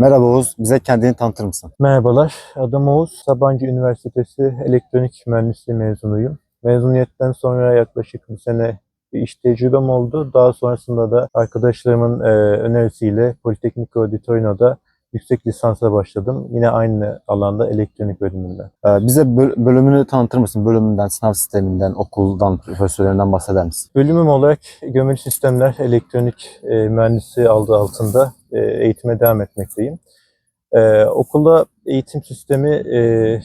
Merhaba Oğuz, bize kendini tanıtır mısın? Merhabalar, adım Oğuz. Sabancı Üniversitesi Elektronik Mühendisliği mezunuyum. Mezuniyetten sonra yaklaşık bir sene bir iş tecrübem oldu. Daha sonrasında da arkadaşlarımın e, önerisiyle Politeknik Auditorino'da yüksek lisansa başladım. Yine aynı alanda elektronik bölümünde. Ee, bize böl- bölümünü tanıtır mısın? Bölümünden, sınav sisteminden, okuldan, profesörlerinden bahseder misin? Bölümüm olarak gömülü sistemler elektronik e, mühendisliği aldı altında e, eğitime devam etmekteyim. E, okulda eğitim sistemi e,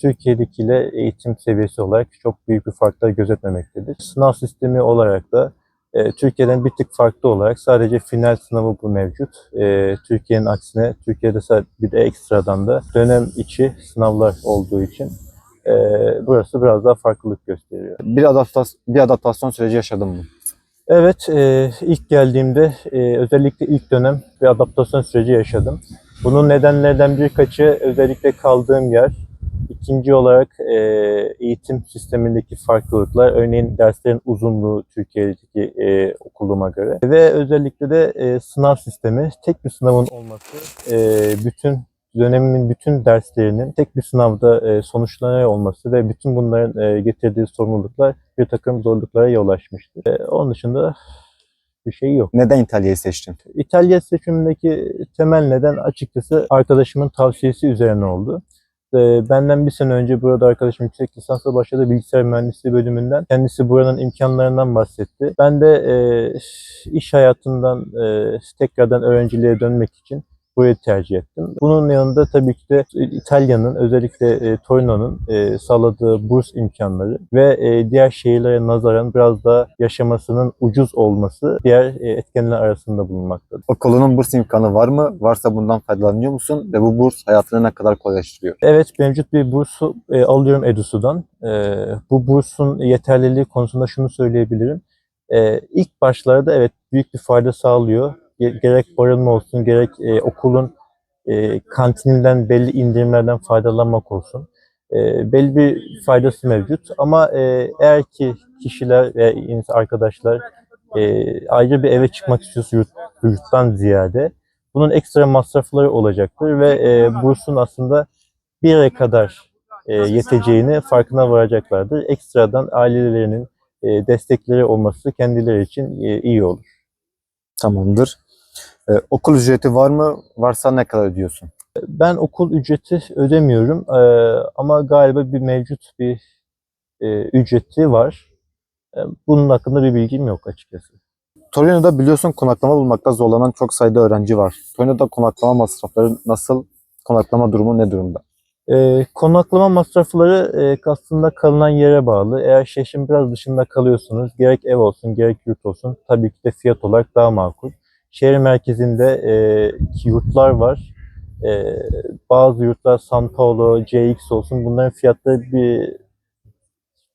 Türkiye'dekiyle eğitim seviyesi olarak çok büyük bir farklar gözetmemektedir. Sınav sistemi olarak da e, Türkiye'den bir tık farklı olarak sadece final sınavı bu mevcut. E, Türkiye'nin aksine Türkiye'de sa- bir de ekstradan da dönem içi sınavlar olduğu için e, burası biraz daha farklılık gösteriyor. Bir, adaptas- bir adaptasyon süreci yaşadın mı? Evet, e, ilk geldiğimde e, özellikle ilk dönem bir adaptasyon süreci yaşadım. Bunun nedenlerden birkaçı özellikle kaldığım yer. İkinci olarak e, eğitim sistemindeki farklılıklar. Örneğin derslerin uzunluğu Türkiye'deki e, okuluma göre. Ve özellikle de e, sınav sistemi. Tek bir sınavın olması e, bütün dönemimin bütün derslerinin tek bir sınavda e, sonuçlanıyor olması ve bütün bunların e, getirdiği sorumluluklar bir takım zorluklara yol açmıştı. E, onun dışında bir şey yok. Neden İtalya'yı seçtin? İtalya seçimindeki temel neden açıkçası arkadaşımın tavsiyesi üzerine oldu. Ee, Benden bir sene önce burada arkadaşım yüksek lisansa başladı bilgisayar mühendisliği bölümünden. Kendisi buranın imkanlarından bahsetti. Ben de e, iş hayatından e, tekrardan öğrenciliğe dönmek için burayı tercih ettim. Bunun yanında tabii ki de İtalya'nın özellikle e, Torino'nun e, sağladığı burs imkanları ve e, diğer şehirlere nazaran biraz daha yaşamasının ucuz olması diğer e, etkenler arasında bulunmaktadır. Okulunun burs imkanı var mı? Varsa bundan faydalanıyor musun? Ve bu burs hayatını ne kadar kolaylaştırıyor? Evet, mevcut bir bursu e, alıyorum EDUSU'dan. E, bu bursun yeterliliği konusunda şunu söyleyebilirim. E, ilk başlarda evet büyük bir fayda sağlıyor. Ge- Gerek barınma olsun, gerek e, okulun e, kantininden belli indirimlerden faydalanmak olsun. E, belli bir faydası mevcut. Ama e, eğer ki kişiler ve arkadaşlar e, ayrı bir eve çıkmak istiyorsa yurt, yurttan ziyade bunun ekstra masrafları olacaktır ve e, bursun aslında bir yere kadar e, yeteceğini farkına varacaklardır. Ekstradan ailelerinin e, destekleri olması kendileri için e, iyi olur. Tamamdır. Ee, okul ücreti var mı? Varsa ne kadar ödüyorsun? Ben okul ücreti ödemiyorum e, ama galiba bir mevcut bir e, ücreti var. E, bunun hakkında bir bilgim yok açıkçası. Torino'da biliyorsun konaklama bulmakta zorlanan çok sayıda öğrenci var. Torino'da konaklama masrafları nasıl? Konaklama durumu ne durumda? E, konaklama masrafları e, aslında kalınan yere bağlı. Eğer şehrin biraz dışında kalıyorsunuz, gerek ev olsun, gerek yurt olsun, tabii ki de fiyat olarak daha makul. Şehir merkezinde e, yurtlar var. E, bazı yurtlar San Paulo, CX olsun, bunların fiyatları bir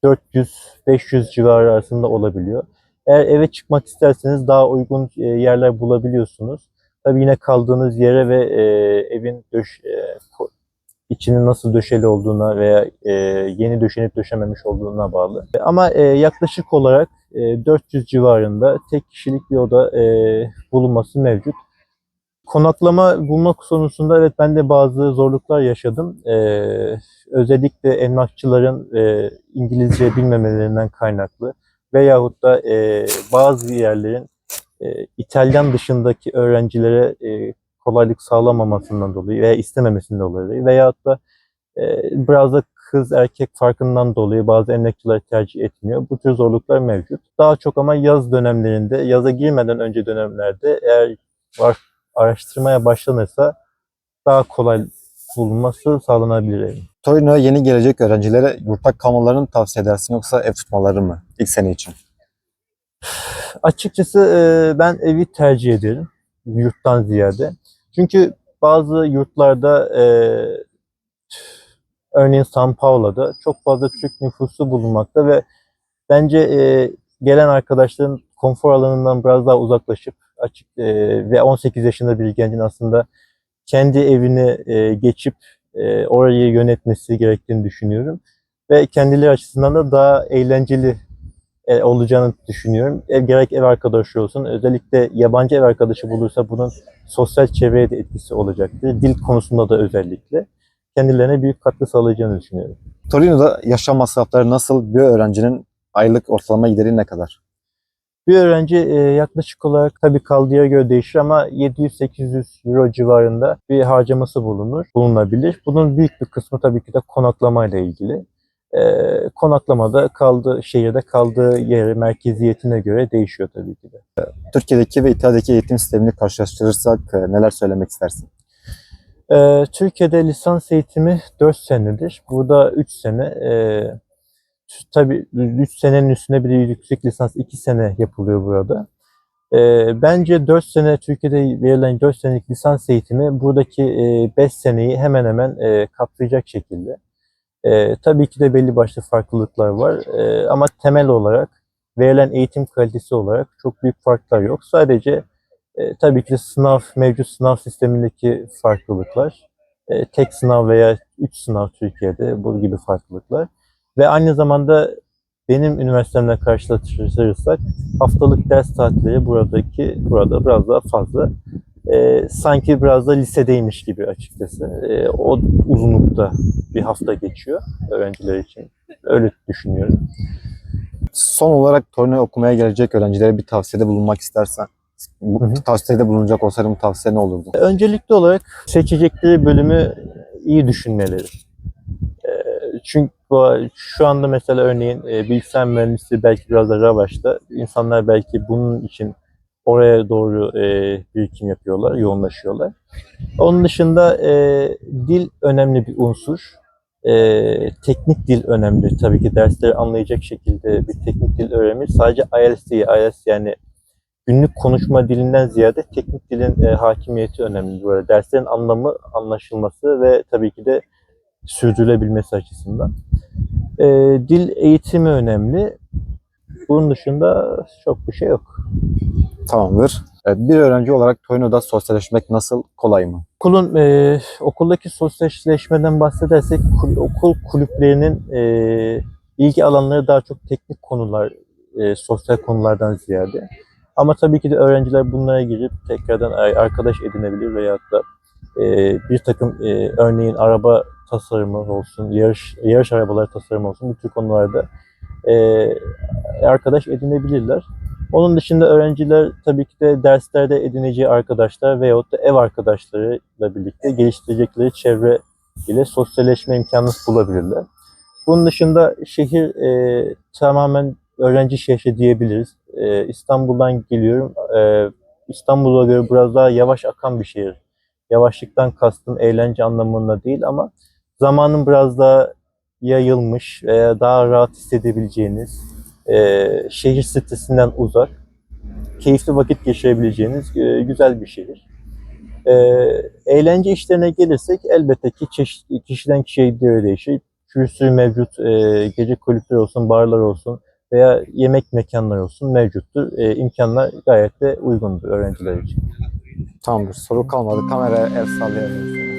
400-500 civarı arasında olabiliyor. Eğer eve çıkmak isterseniz daha uygun e, yerler bulabiliyorsunuz. Tabii yine kaldığınız yere ve e, evin döş, e, içinin nasıl döşeli olduğuna veya e, yeni döşenip döşememiş olduğuna bağlı. E, Ama e, yaklaşık olarak e, 400 civarında tek kişilik bir oda e, bulunması mevcut. Konaklama bulmak konusunda evet ben de bazı zorluklar yaşadım. E, özellikle emlakçıların e, İngilizce bilmemelerinden kaynaklı veyahut da e, bazı yerlerin e, İtalyan dışındaki öğrencilere e, kolaylık sağlamamasından dolayı veya istememesinden dolayı veyahut da e, biraz da kız erkek farkından dolayı bazı emlakçılar tercih etmiyor. Bu tür zorluklar mevcut. Daha çok ama yaz dönemlerinde, yaza girmeden önce dönemlerde eğer var, araştırmaya başlanırsa daha kolay bulunması sağlanabilir evin. Torino'ya yeni gelecek öğrencilere yurtta kalmalarını tavsiye edersin yoksa ev tutmaları mı ilk sene için? Açıkçası e, ben evi tercih ederim yurttan ziyade. Çünkü bazı yurtlarda e, örneğin San Paulo'da çok fazla Türk nüfusu bulunmakta ve bence e, gelen arkadaşların konfor alanından biraz daha uzaklaşıp açık e, ve 18 yaşında bir gencin aslında kendi evini e, geçip e, orayı yönetmesi gerektiğini düşünüyorum. Ve kendileri açısından da daha eğlenceli e, olacağını düşünüyorum. Ev, gerek ev arkadaşı olsun, özellikle yabancı ev arkadaşı bulursa bunun sosyal çevreye de etkisi olacaktır. Dil konusunda da özellikle kendilerine büyük katkı sağlayacağını düşünüyorum. Torino'da yaşam masrafları nasıl? Bir öğrencinin aylık ortalama gideri ne kadar? Bir öğrenci e, yaklaşık olarak tabii kaldığı yere göre değişir ama 700-800 euro civarında bir harcaması bulunur, bulunabilir. Bunun büyük bir kısmı tabii ki de konaklamayla ilgili. E, konaklamada kaldığı şehirde kaldığı yere, merkeziyetine göre değişiyor tabii ki de. Türkiye'deki ve İtalya'daki eğitim sistemini karşılaştırırsak e, neler söylemek istersin? E, Türkiye'de lisans eğitimi 4 senedir. Burada 3 sene. E, tabii 3 senenin üstüne bir yüksek lisans 2 sene yapılıyor burada. E, bence 4 sene Türkiye'de verilen 4 senelik lisans eğitimi buradaki 5 seneyi hemen hemen e, kapsayacak şekilde. E, tabii ki de belli başlı farklılıklar var E, ama temel olarak verilen eğitim kalitesi olarak çok büyük farklar yok. Sadece e, tabii ki sınav, mevcut sınav sistemindeki farklılıklar, e, tek sınav veya 3 sınav Türkiye'de bu gibi farklılıklar ve aynı zamanda benim üniversitemle karşılaştırırsak haftalık ders saatleri buradaki burada biraz daha fazla. E, sanki biraz da lisedeymiş gibi açıkçası. E, o uzunlukta bir hafta geçiyor öğrenciler için. Öyle düşünüyorum. Son olarak Torino'ya okumaya gelecek öğrencilere bir tavsiyede bulunmak istersen, bu Hı hı. tavsiyede bulunacak olsaydın bu tavsiye ne olurdu? Öncelikli olarak seçecekleri bölümü iyi düşünmeleri. Ee, Çünkü şu anda mesela örneğin e, bilgisayar mühendisliği belki biraz da revaçta. İnsanlar belki bunun için oraya doğru e, birikim yapıyorlar, yoğunlaşıyorlar. Onun dışında e, dil önemli bir unsur. E, teknik dil önemli. Tabii ki dersleri anlayacak şekilde bir teknik dil öğrenir. Sadece IELTS değil, yani günlük konuşma dilinden ziyade teknik dilin e, hakimiyeti önemli. Böyle derslerin anlamı, anlaşılması ve tabii ki de sürdürülebilmesi açısından. E, dil eğitimi önemli. Bunun dışında çok bir şey yok. Tamamdır. Bir öğrenci olarak Torino'da sosyalleşmek nasıl? Kolay mı? Okulun e, okuldaki sosyalleşmeden bahsedersek kul- okul kulüplerinin e, ilgi alanları daha çok teknik konular, e, sosyal konulardan ziyade. Ama tabii ki de öğrenciler bunlara girip tekrardan ar- arkadaş edinebilir veyahut da e, bir takım e, örneğin araba tasarımı olsun, yarış yarış arabaları tasarımı olsun bu tür konularda e, arkadaş edinebilirler. Onun dışında öğrenciler tabii ki de derslerde edineceği arkadaşlar veyahut da ev arkadaşlarıyla birlikte geliştirecekleri çevre ile sosyalleşme imkanı bulabilirler. Bunun dışında şehir e, tamamen öğrenci şehri diyebiliriz. E, İstanbul'dan geliyorum. E, İstanbul'a göre biraz daha yavaş akan bir şehir. Yavaşlıktan kastım eğlence anlamında değil ama zamanın biraz daha yayılmış veya daha rahat hissedebileceğiniz, e, şehir stresinden uzak, keyifli vakit geçirebileceğiniz e, güzel bir şehir. E, eğlence işlerine gelirsek elbette ki çeşit, kişiden kişiye göre değişir. Bir mevcut e, gece kulüpleri olsun, barlar olsun veya yemek mekanları olsun mevcuttur. E, imkanlar gayet de uygundur öğrenciler için. Tamamdır. Soru kalmadı. Kameraya el sallayabiliriz.